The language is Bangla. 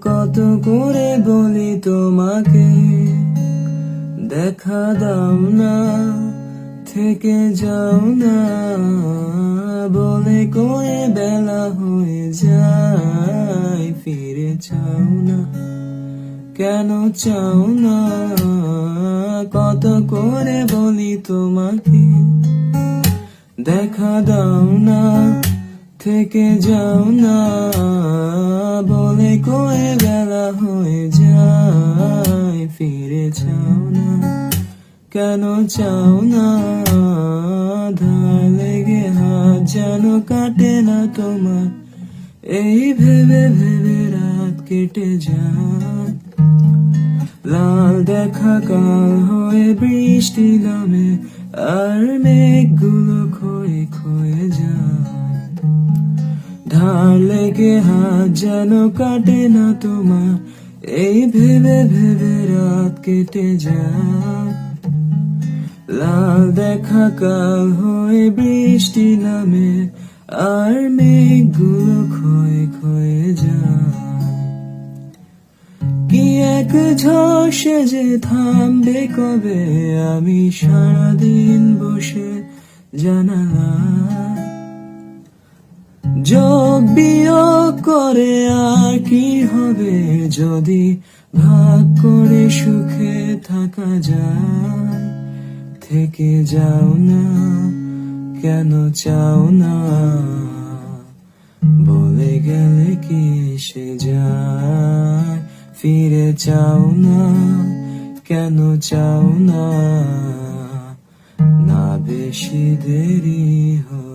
কত করে বলি তোমাকে? দেখা দাও না, থেকে যাও না, বলে করে বেলা হয়ে যায়, ফিরে চাও না, কেন চাও না? কত করে বলি তোমাকে? দেখা দাও না, থেকে যাও না কয়ে বেলা হয়ে যায়, ফিরে চাও না, কেন চাও না? ধার লেগে হাত যেন কাটে না তোমার, এই ভেবে ভেবে রাত কেটে যায়। লাল দেখা কাল হয়ে বৃষ্টি নামে, আর মেঘগুলো ধার লেগে হাত যেন কাটে না তোমার, এই ভেবে ভেবে রাত কেটে যায়। লাল দেখা কাল হয়ে বৃষ্টি নামে, আর মেঘগুলো ক্ষয়ে ক্ষয়ে যায়। কি এক ঝড় যে থামবে কবে, আমি সারাদিন বসে জানালায় যোগ বিয়োগ করে আর কি হবে যদি ভাগ করে সুখে থাকা যায়? থেকে যাও না, কেন চাও না? বলে গেলে কি এসে যায়? ফিরে চাও না, কেন চাও না? না বেশি দেরি হয়